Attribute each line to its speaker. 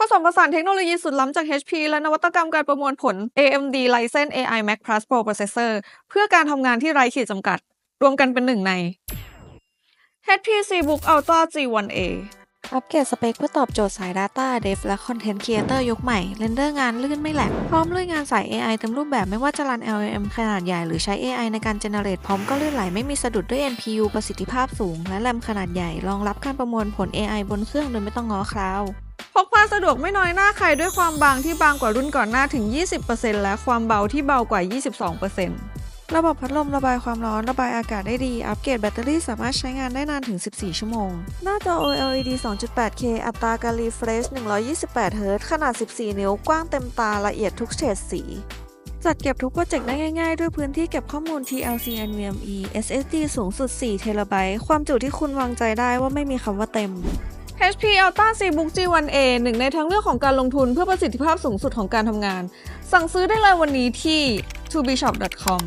Speaker 1: ผสมผสานเทคโนโลยีสุดล้ำจาก HP และนวัตกรรมการประมวลผล AMD Ryzen AI Max Plus Pro Processor เพื่อการทำงานที่ไร้ขีดจำกัด รวมกันเป็นหนึ่งใน HP ZBook Ultra G1A
Speaker 2: อัปเกรดสเปคเพื่อตอบโจทย์สาย Data Dev และ Content Creator ยุคใหม่ เรนเดอร์งานลื่นไม่แหลก พร้อมด้วยงานสาย AI เต็มรูปแบบไม่ว่าจะรัน LLM ขนาดใหญ่ หรือใช้ AI ในการ generate พร้อมก็ลื่นไหลไม่มีสะดุดด้วย NPU ประสิทธิภาพสูง และแรมขนาดใหญ่ รองรับการประมวลผล AI บนเครื่องโดยไม่ต้องง้อคลาว ด์
Speaker 1: พกพาสะดวกไม่น้อยหน้าใครด้วยความบางที่บางกว่ารุ่นก่อนหน้าถึง 20%และความเบาที่เบากว่า 22%
Speaker 2: ระบบพัดลมระบายความร้อนระบายอากาศได้ดี อัปเกรดแบตเตอรี่สามารถใช้งานได้นานถึง 14 ชั่วโมง หน้าจอ OLED 2.8K อัตราการรีเฟรช 128 Hz ขนาด 14 นิ้ว กว้างเต็มตาละเอียดทุกเฉดสีจัดเก็บทุกโปรเจกต์ได้ง่ายๆ ด้วยพื้นที่เก็บข้อมูล TLC NVMe SSD สูงสุด 4 เทราไบต์ ความจุที่คุณวางใจได้ว่าไม่มีคำว่าเต็ม
Speaker 1: HP Ultra ZBook G1A หนึ่งในทางเลือกของการลงทุนเพื่อประสิทธิภาพสูงสุดของการทำงาน สั่งซื้อได้เลยวันนี้ที่ tobishop.com